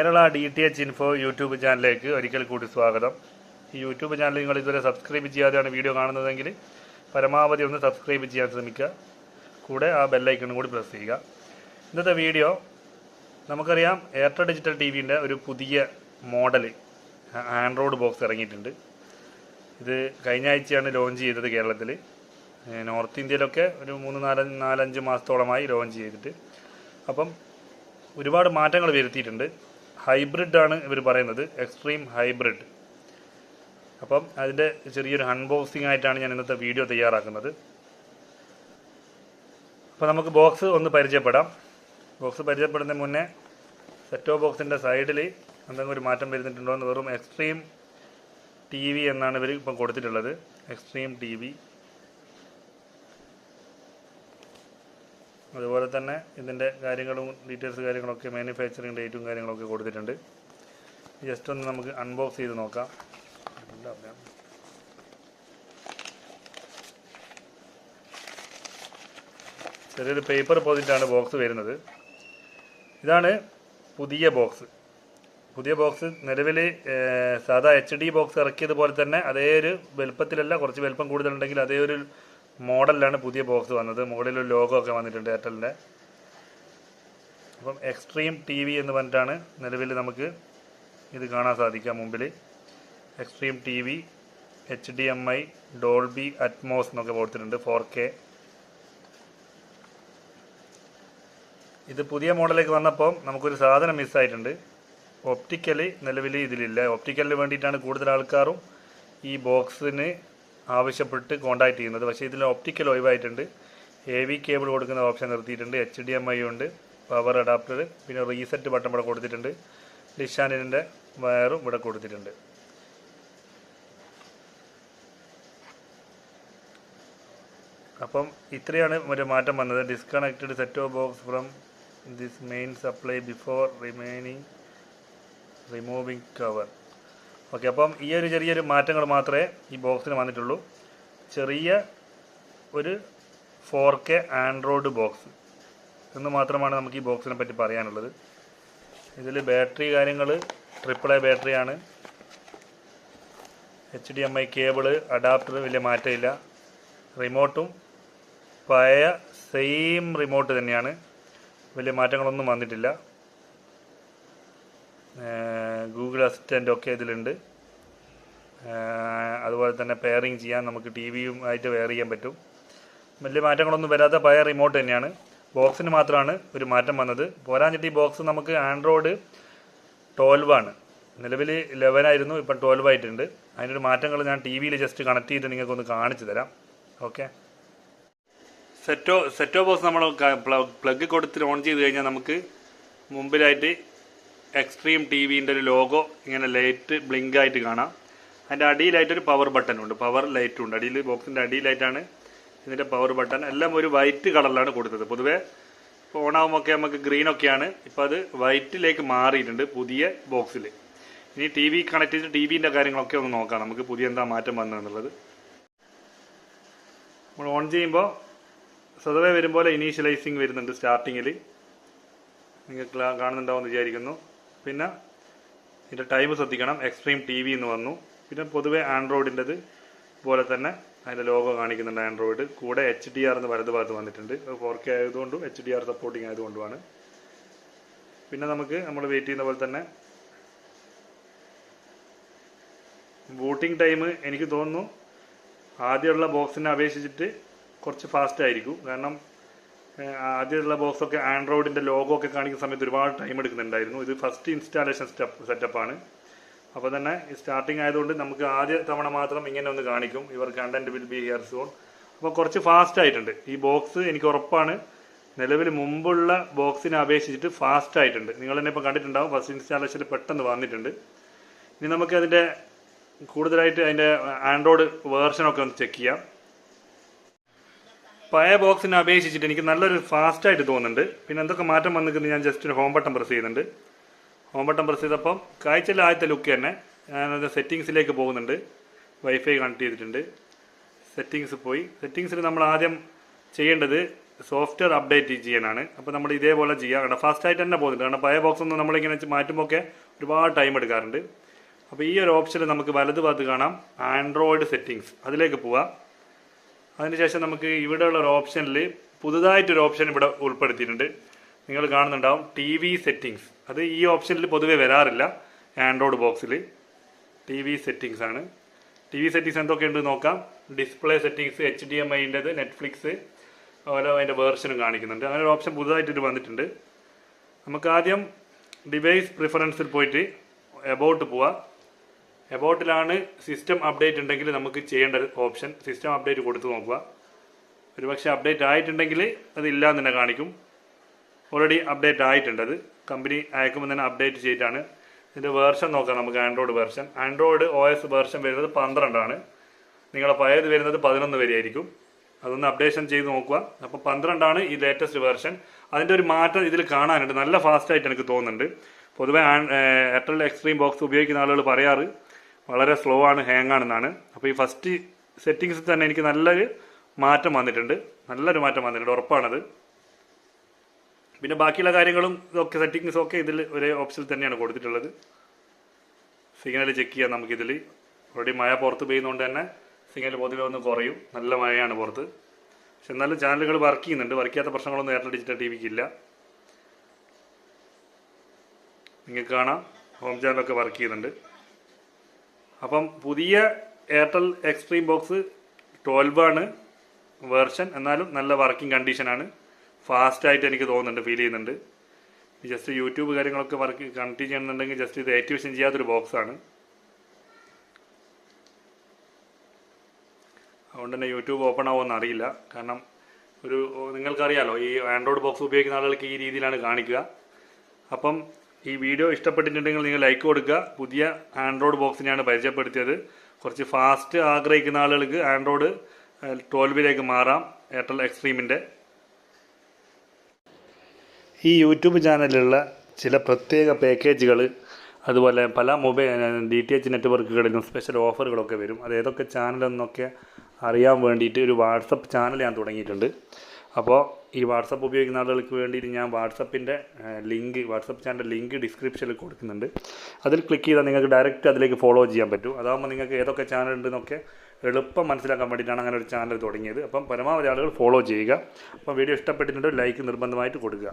Kerala D T H info YouTube ചാനലിലേക്ക് ഒരിക്കൽ കൂടി സ്വാഗതം. ഈ യൂട്യൂബ് ചാനൽ നിങ്ങൾ ഇതുവരെ സബ്സ്ക്രൈബ് ചെയ്യാതെയാണ് വീഡിയോ കാണുന്നതെങ്കിൽ പരമാവധി ഒന്ന് സബ്സ്ക്രൈബ് ചെയ്യാൻ ശ്രമിക്കുക. കൂടെ ആ ബെല്ലൈക്കണും കൂടി പ്രസ് ചെയ്യുക. ഇന്നത്തെ വീഡിയോ നമുക്കറിയാം എയർടെൽ ഡിജിറ്റൽ ടി വിന്റെ ഒരു പുതിയ മോഡൽ ആൻഡ്രോയിഡ് ബോക്സ് ഇറങ്ങിയിട്ടുണ്ട്. ഇത് കഴിഞ്ഞ ആഴ്ചയാണ് ലോഞ്ച് ചെയ്തത് കേരളത്തിൽ നോർത്ത് ഇന്ത്യയിലൊക്കെ ഒരു മൂന്ന് നാല് നാലഞ്ച് മാസത്തോളമായി ലോഞ്ച് ചെയ്തിട്ട്. അപ്പം ഒരുപാട് മാറ്റങ്ങൾ വരുത്തിയിട്ടുണ്ട്. ഹൈബ്രിഡ് ആണ് ഇവർ പറയുന്നത്. എക്സ്ട്രീം ഹൈബ്രിഡ് അപ്പം അതിന്റെ ചെറിയൊരു അൺബോക്സിംഗ് ആയിട്ടാണ് ഞാൻ ഇന്നത്തെ വീഡിയോ തയ്യാറാക്കുന്നത്. അപ്പോൾ നമുക്ക് ബോക്സ് ഒന്ന് പരിചയപ്പെടാം. ബോക്സ് പരിചയപ്പെടുന്നതിന് മുന്നേ സെറ്റോ ബോക്സിന്റെ സൈഡിൽ എന്തെങ്കിലും ഒരു മാറ്റം വരുന്നിട്ടുണ്ടോ എന്ന് വെറും എക്സ്ട്രീം ടി വി എന്നാണ് ഇവർ ഇപ്പം കൊടുത്തിട്ടുള്ളത്. എക്സ്ട്രീം ടി വി അതുപോലെ തന്നെ ഇതിന്റെ കാര്യങ്ങളും ഡീറ്റെയിൽസ് കാര്യങ്ങളൊക്കെ മാനുഫാക്ചറിങ് ഡേറ്റും കാര്യങ്ങളൊക്കെ കൊടുത്തിട്ടുണ്ട്. ജസ്റ്റ് ഒന്ന് നമുക്ക് അൺബോക്സ് ചെയ്ത് നോക്കാം? ചെറിയൊരു പേപ്പർ പോസിറ്റാണ് ബോക്സ് വരുന്നത്. ഇതാണ് പുതിയ ബോക്സ് പുതിയ ബോക്സ് നിലവിൽ സാധാ എച്ച് ഡി ബോക്സ് ഇറക്കിയതുപോലെ തന്നെ അതേ ഒരു വലുപ്പത്തിലല്ല കുറച്ച് വലുപ്പം കൂടുതലുണ്ടെങ്കിൽ അതേ ഒരു മോഡലിലാണ് പുതിയ ബോക്സ് വന്നത്. മുകളിൽ ഒരു ലോഗോ ഒക്കെ വന്നിട്ടുണ്ട് എയർടെലിന്റെ അപ്പം എക്സ്ട്രീം ടി വി എന്ന് പറഞ്ഞിട്ടാണ് നിലവിൽ നമുക്ക് ഇത് കാണാൻ സാധിക്കുക മുമ്പിൽ Xtreme T V H D M I Dolby Atmos എന്നൊക്കെ കൊടുത്തിട്ടുണ്ട് ഫോർ കെ ഇത് പുതിയ മോഡലേക്ക് വന്നപ്പോൾ നമുക്കൊരു സാധനം മിസ്സായിട്ടുണ്ട്. ഒപ്റ്റിക്കലി നിലവിൽ ഇതിലില്ല. ഒപ്റ്റിക്കലിന് വേണ്ടിയിട്ടാണ് കൂടുതൽ ആൾക്കാരും ഈ ബോക്സിന് ആവശ്യപ്പെട്ട് കോൺടാക്ട് ചെയ്യുന്നത്. പക്ഷേ ഇതിൽ ഒപ്റ്റിക്കൽ ഒഴിവായിട്ടുണ്ട്. എ വി കേബിൾ കൊടുക്കുന്ന ഓപ്ഷൻ നിർത്തിയിട്ടുണ്ട്. എച്ച് ഡി എം ഐ ഉണ്ട്. പവർ അഡാപ്റ്റർ പിന്നെ റീസെറ്റ് ബട്ടൺ ഇവിടെ കൊടുത്തിട്ടുണ്ട്. ഡിഷാനിന്റെ വയറും ഇവിടെ കൊടുത്തിട്ടുണ്ട്. അപ്പം ഇത്രയാണ് ഒരു മാറ്റം വന്നത്. Disconnected set off box from this main supply before remaining removing cover okay അപ്പം ഈ ഒരു ചെറിയൊരു മാറ്റങ്ങൾ മാത്രമേ ഈ ബോക്സിന് വന്നിട്ടുള്ളൂ. ചെറിയ ഒരു ഫോർ കെ ആൻഡ്രോയിഡ് ബോക്സ് എന്ന് മാത്രമാണ് നമുക്ക് ഈ ബോക്സിനെ പറ്റി പറയാനുള്ളത്. ഇതിൽ ബാറ്ററി കാര്യങ്ങൾ ട്രിപ്പിൾ എ ബാറ്ററിയാണ്. H D M I cable adapter വലിയ മാറ്റമില്ല. റിമോട്ടും പഴയ സെയിം റിമോട്ട് തന്നെയാണ്. വലിയ മാറ്റങ്ങളൊന്നും വന്നിട്ടില്ല. ഗൂഗിൾ അസിസ്റ്റന്റ് ഒക്കെ ഇതിലുണ്ട് അതുപോലെ തന്നെ പെയറിങ് ചെയ്യാൻ നമുക്ക് ടി വിയും ആയിട്ട് വെയർ ചെയ്യാൻ പറ്റും. വലിയ മാറ്റങ്ങളൊന്നും വരാത്ത പഴയ റിമോട്ട് തന്നെയാണ്. ബോക്സിന് മാത്രമാണ് ഒരു മാറ്റം വന്നത്. പോരാഞ്ഞിട്ട് ഈ ബോക്സ് നമുക്ക് ആൻഡ്രോയിഡ് ട്വൽവ് ആണ്. നിലവിൽ ലെവൻ ആയിരുന്നു ഇപ്പം ട്വൽവ് ആയിട്ടുണ്ട്. അതിനൊരു മാറ്റങ്ങൾ ഞാൻ ടി വിയിൽ ജസ്റ്റ് കണക്ട് ചെയ്ത് നിങ്ങൾക്കൊന്ന് കാണിച്ചു തരാം. Okay set top set top box നമ്മൾ പ്ലഗ് കൊടുത്ത് ഓൺ ചെയ്ത് കഴിഞ്ഞാൽ നമുക്ക് മുമ്പിലായിട്ട് എക്സ്ട്രീം ടി വിന്റെ ഒരു ലോഗോ ഇങ്ങനെ ലൈറ്റ് ബ്ലിങ്ക് ആയിട്ട് കാണാം. അതിന്റെ അടിയിലായിട്ടൊരു പവർ ബട്ടൺ ഉണ്ട്. പവർ ലൈറ്റും ഉണ്ട്. അടിയിൽ ബോക്സിന്റെ അടിയിലായിട്ടാണ് ഇതിന്റെ പവർ ബട്ടൺ എല്ലാം ഒരു വൈറ്റ് കളറിലാണ് കൊടുത്തത്. പൊതുവേ ആകുമ്പോൾ നമുക്ക് ഗ്രീൻ ഒക്കെയാണ്. ഇപ്പോൾ അത് വൈറ്റിലേക്ക് മാറിയിട്ടുണ്ട് പുതിയ ബോക്സിൽ ഇനി ടി വി കണക്ട് ചെയ്ത് ടി വിന്റെ കാര്യങ്ങളൊക്കെ ഒന്ന് നോക്കാം. നമുക്ക് പുതിയ എന്താ മാറ്റം വന്നതെന്നുള്ളത്. നമ്മൾ ഓൺ ചെയ്യുമ്പോൾ സ്വതവേ വരുമ്പോൾ ഇനീഷ്യലൈസിങ് വരുന്നുണ്ട് സ്റ്റാർട്ടിങ്ങിൽ നിങ്ങൾക്ക് കാണുന്നുണ്ടാവുമെന്ന് വിചാരിക്കുന്നു. പിന്നെ ഇതിന്റെ ടൈം ശ്രദ്ധിക്കണം. എക്സ്ട്രീം ടി വി എന്ന് വന്നു പിന്നെ പൊതുവെ ആൻഡ്രോയിഡിന്റെത് പോലെ തന്നെ അതിന്റെ ലോഗോ കാണിക്കുന്നുണ്ട് ആൻഡ്രോയിഡ്. കൂടെ എച്ച് ഡി ആർ എന്ന് വലത് ഭാഗത്ത് വന്നിട്ടുണ്ട്. ഫോർ കെ ആയതുകൊണ്ടും എച്ച് ഡി ആർ സപ്പോർട്ടിങ് ആയതുകൊണ്ടുമാണ്. പിന്നെ നമുക്ക് നമ്മൾ വെയിറ്റ് ചെയ്യുന്ന പോലെ തന്നെ ബൂട്ടിംഗ് ടൈം എനിക്ക് തോന്നുന്നു ആദ്യമുള്ള ബോക്സിനെ അപേക്ഷിച്ചിട്ട് കുറച്ച് ഫാസ്റ്റ് ആയിരിക്കും. കാരണം ആദ്യമുള്ള ബോക്സൊക്കെ ആൻഡ്രോയിഡിന്റെ ലോഗോ ഒക്കെ കാണിക്കുന്ന സമയത്ത് ഒരുപാട് ടൈം എടുക്കുന്നുണ്ടായിരുന്നു. ഇത് ഫസ്റ്റ് ഇൻസ്റ്റാളേഷൻ സ്റ്റെപ്പ് സെറ്റപ്പാണ് അപ്പോൾ തന്നെ സ്റ്റാർട്ടിങ് ആയതുകൊണ്ട് നമുക്ക് ആദ്യ തവണ മാത്രം ഇങ്ങനെ ഒന്ന് കാണിക്കും. ഇവർ content will be here soon അപ്പോൾ കുറച്ച് ഫാസ്റ്റ് ആയിട്ടുണ്ട്. ഈ ബോക്സ് എനിക്ക് ഉറപ്പാണ് നിലവിൽ മുമ്പുള്ള ബോക്സിനെ അപേക്ഷിച്ചിട്ട് ഫാസ്റ്റ് ആയിട്ടുണ്ട്. നിങ്ങൾ തന്നെ ഇപ്പോൾ കണ്ടിട്ടുണ്ടാവും ഫസ്റ്റ് ഇൻസ്റ്റാളേഷനിൽ പെട്ടെന്ന് വന്നിട്ടുണ്ട്. ഇനി നമുക്ക് അതിന്റെ കൂടുതലായിട്ട് അതിന്റെ ആൻഡ്രോയിഡ് വേർഷനൊക്കെ ഒന്ന് ചെക്ക് ചെയ്യാം. പഴയ ബോക്സിനെ അപേക്ഷിച്ചിട്ട് എനിക്ക് നല്ലൊരു ഫാസ്റ്റായിട്ട് തോന്നുന്നുണ്ട്. പിന്നെ എന്തൊക്കെ മാറ്റം വന്നിരിക്കുന്നത് ഞാൻ ജസ്റ്റ് ഒരു ഹോം ബട്ടൺ പ്രസ് ചെയ്യുന്നുണ്ട്. ഹോം ബട്ടൺ പ്രസ് ചെയ്തപ്പം കാഴ്ചയിൽ ആദ്യത്തെ ലുക്ക് തന്നെ ഞാനത് സെറ്റിങ്സിലേക്ക് പോകുന്നുണ്ട്. വൈഫൈ കണക്ട് ചെയ്തിട്ടുണ്ട്. സെറ്റിങ്സ് പോയി. സെറ്റിങ്സിൽ നമ്മൾ ആദ്യം ചെയ്യേണ്ടത് സോഫ്റ്റ്വെയർ അപ്ഡേറ്റ് ചെയ്യാനാണ്. അപ്പോൾ നമ്മൾ ഇതേപോലെ ചെയ്യുക കാരണം ഫാസ്റ്റ് ആയിട്ട് തന്നെ പോകുന്നുണ്ട്. കാരണം പഴയ ബോക്സ് ഒന്നും നമ്മളിങ്ങനെ മാറ്റുമ്പോൾ ഒക്കെ ഒരുപാട് ടൈം എടുക്കാറുണ്ട്. അപ്പോൾ ഈ ഒരു ഓപ്ഷനിൽ നമുക്ക് വലതുഭാഗത്ത് കാണാം. ആൻഡ്രോയിഡ് സെറ്റിങ്സ് അതിലേക്ക് പോവാം. അതിനുശേഷം നമുക്ക് ഇവിടെയുള്ള ഒരു ഓപ്ഷനിൽ പുതുതായിട്ടൊരു ഓപ്ഷൻ ഇവിടെ ഉൾപ്പെടുത്തിയിട്ടുണ്ട്. നിങ്ങൾ കാണുന്നുണ്ടാവും ടി വി സെറ്റിങ്സ് അത് ഈ ഓപ്ഷനിൽ പൊതുവേ വരാറില്ല ആൻഡ്രോയിഡ് ബോക്സിൽ ടി വി സെറ്റിങ്സ് ആണ്. ടി വി സെറ്റിങ്സ് എന്തൊക്കെയുണ്ട് നോക്കാം. Display settings H D M ഐന്റെത് Netflix അതുപോലെ അതിന്റെ വേർഷനും കാണിക്കുന്നുണ്ട്. അങ്ങനെ ഒരു ഓപ്ഷൻ പുതുതായിട്ടൊരു വന്നിട്ടുണ്ട്. നമുക്ക് ആദ്യം ഡിവൈസ് പ്രിഫറൻസിൽ പോയിട്ട് എബൌട്ട് പോവാം. എബൌട്ടിലാണ് സിസ്റ്റം അപ്ഡേറ്റ് ഉണ്ടെങ്കിൽ നമുക്ക് ചെയ്യേണ്ട ഒരു ഓപ്ഷൻ സിസ്റ്റം അപ്ഡേറ്റ് കൊടുത്ത് നോക്കുക. ഒരുപക്ഷെ അപ്ഡേറ്റ് ആയിട്ടുണ്ടെങ്കിൽ ഇല്ല എന്ന് തന്നെ കാണിക്കും. ഓൾറെഡി അപ്ഡേറ്റ് ആയിട്ടുണ്ട് അത്. കമ്പനി അയക്കുമ്പോൾ തന്നെ അപ്ഡേറ്റ് ചെയ്തിട്ടാണ്. ഇതിന്റെ വേർഷൻ നോക്കാം നമുക്ക് Android version Android O S version വരുന്നത് പന്ത്രണ്ടാണ്. നിങ്ങളുടെ പഴയത് വരുന്നത് പതിനൊന്ന് വരെ ആയിരിക്കും അതൊന്ന് അപ്ഡേഷൻ ചെയ്ത് നോക്കുക. അപ്പോൾ പന്ത്രണ്ടാണ് ഈ ലേറ്റസ്റ്റ് വേർഷൻ അതിന്റെ ഒരു മാറ്റം ഇതിൽ കാണാനുണ്ട്. നല്ല ഫാസ്റ്റായിട്ട് എനിക്ക് തോന്നുന്നുണ്ട്. പൊതുവേ എയർടെൽ എക്സ്ട്രീം ബോക്സ് ഉപയോഗിക്കുന്ന ആളുകൾ പറയാറ് വളരെ സ്ലോ ആണ് ഹാങ് ആണെന്നാണ്. അപ്പോൾ ഈ ഫസ്റ്റ് സെറ്റിങ്സിൽ തന്നെ എനിക്ക് നല്ലൊരു മാറ്റം വന്നിട്ടുണ്ട്. നല്ലൊരു മാറ്റം വന്നിട്ടുണ്ട് ഉറപ്പാണത്. പിന്നെ ബാക്കിയുള്ള കാര്യങ്ങളും ഇതൊക്കെ സെറ്റിങ്സും ഒക്കെ ഇതിൽ ഒരേ ഓപ്ഷനിൽ തന്നെയാണ് കൊടുത്തിട്ടുള്ളത്. സിഗ്നൽ ചെക്ക് ചെയ്യാം നമുക്കിതിൽ ഓൾറെഡി മഴ പുറത്ത് പെയ്യുന്നതുകൊണ്ട് തന്നെ സിഗ്നൽ പൊതുവെ ഒന്ന് കുറയും. നല്ല മഴയാണ് പുറത്ത്. പക്ഷെ എന്നാലും ചാനലുകൾ വർക്ക് ചെയ്യുന്നുണ്ട്. വർക്ക് ചെയ്യാത്ത പ്രശ്നങ്ങളൊന്നും എയർടെൽ ഡിജിറ്റൽ ടി വിക്ക് ഇല്ല. നിങ്ങൾക്ക് കാണാം. ഹോം ചാനലൊക്കെ വർക്ക് ചെയ്യുന്നുണ്ട്. അപ്പം പുതിയ എയർടെൽ എക്സ്ട്രീം ബോക്സ് ട്വൽവ് ആണ് വേർഷൻ എന്നാലും നല്ല വർക്കിംഗ് കണ്ടീഷനാണ് ഫാസ്റ്റായിട്ട് എനിക്ക് തോന്നുന്നുണ്ട് ഫീൽ ചെയ്യുന്നുണ്ട്. ജസ്റ്റ് യൂട്യൂബ് കാര്യങ്ങളൊക്കെ വർക്ക് കണക്ട് ചെയ്യണമെന്നുണ്ടെങ്കിൽ ജസ്റ്റ് ഇത് ആക്ടിവേഷൻ ചെയ്യാത്തൊരു ബോക്സാണ് അതുകൊണ്ട് തന്നെ യൂട്യൂബ് ഓപ്പൺ ആവുമെന്ന് അറിയില്ല. കാരണം ഒരു നിങ്ങൾക്കറിയാലോ ഈ ആൻഡ്രോയിഡ് ബോക്സ് ഉപയോഗിക്കുന്ന ആളുകൾക്ക് ഈ രീതിയിലാണ് കാണിക്കുക. അപ്പം ഈ വീഡിയോ ഇഷ്ടപ്പെട്ടിട്ടുണ്ടെങ്കിൽ നിങ്ങൾ ലൈക്ക് കൊടുക്കുക. പുതിയ ആൻഡ്രോയിഡ് ബോക്സിനെയാണ് പരിചയപ്പെടുത്തിയത്. കുറച്ച് ഫാസ്റ്റ് ആഗ്രഹിക്കുന്ന ആളുകൾക്ക് ആൻഡ്രോയിഡ് ട്വൽവിലേക്ക് മാറാം. എയർടെൽ എക്സ്ട്രീമിന്റെ ഈ യൂട്യൂബ് ചാനലിലുള്ള ചില പ്രത്യേക പാക്കേജുകൾ അതുപോലെ പല മൊബൈൽ ഡി ടി എച്ച് നെറ്റ്വർക്കുകളിലും സ്പെഷ്യൽ ഓഫറുകളൊക്കെ വരും. അത് ഏതൊക്കെ ചാനലെന്നൊക്കെ അറിയാൻ വേണ്ടിയിട്ട് ഒരു വാട്സപ്പ് ചാനൽ ഞാൻ തുടങ്ങിയിട്ടുണ്ട്. അപ്പോൾ ഈ വാട്സപ്പ് ഉപയോഗിക്കുന്ന ആളുകൾക്ക് വേണ്ടിയിട്ട് ഞാൻ വാട്സപ്പിന്റെ ലിങ്ക് വാട്സപ്പ് ചാനൽ ലിങ്ക് ഡിസ്ക്രിപ്ഷനിൽ കൊടുക്കുന്നുണ്ട്. അതിൽ ക്ലിക്ക് ചെയ്താൽ നിങ്ങൾക്ക് ഡയറക്റ്റ് അതിലേക്ക് ഫോളോ ചെയ്യാൻ പറ്റും. അതാകുമ്പോൾ നിങ്ങൾക്ക് ഏതൊക്കെ ചാനൽ ഉണ്ടെന്നൊക്കെ എളുപ്പം മനസ്സിലാക്കാൻ വേണ്ടിയിട്ടാണ് അങ്ങനെ ഒരു ചാനൽ തുടങ്ങിയത്. അപ്പം പരമാവധി ആളുകൾ ഫോളോ ചെയ്യുക. അപ്പം വീഡിയോ ഇഷ്ടപ്പെട്ടിട്ടുണ്ടെങ്കിൽ ലൈക്ക് നിർബന്ധമായിട്ട് കൊടുക്കുക.